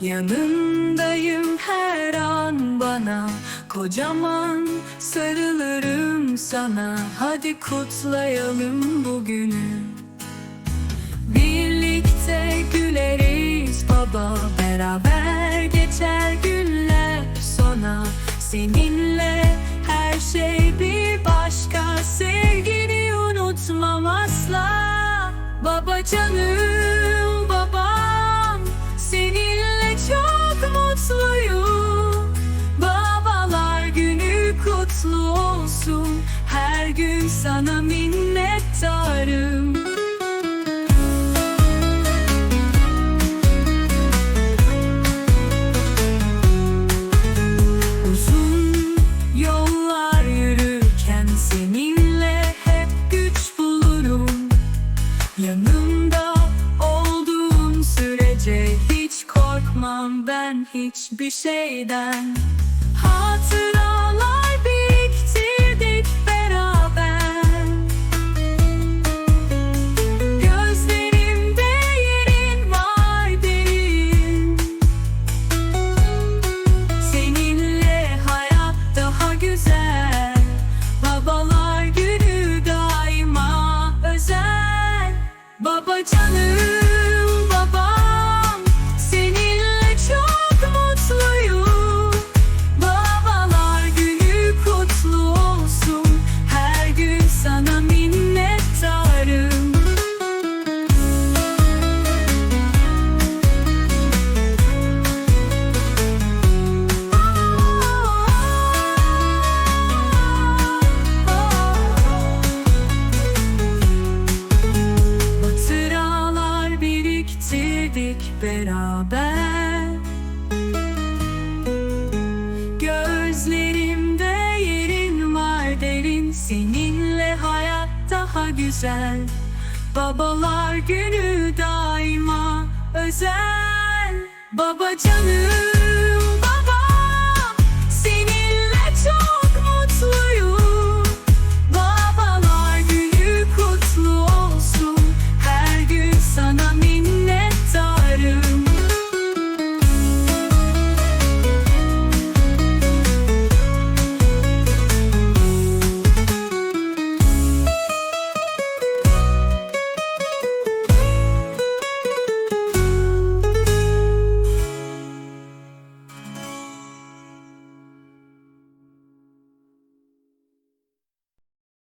Yanındayım her an bana. Kocaman sarılırım sana. Hadi kutlayalım bugünü. Birlikte güleriz baba. Beraber geçer günler sona. Seninle her şey bir başka. Sevgini unutmam asla. Baba canım olsun Her gün sana minnettarım. Uzun yollar yürürken seninle hep güç bulurum. Yanımda olduğun sürece hiç korkmam ben hiçbir şeyden Baba Seninle hayat daha güzel. Babalar günü daima özel. Baba canım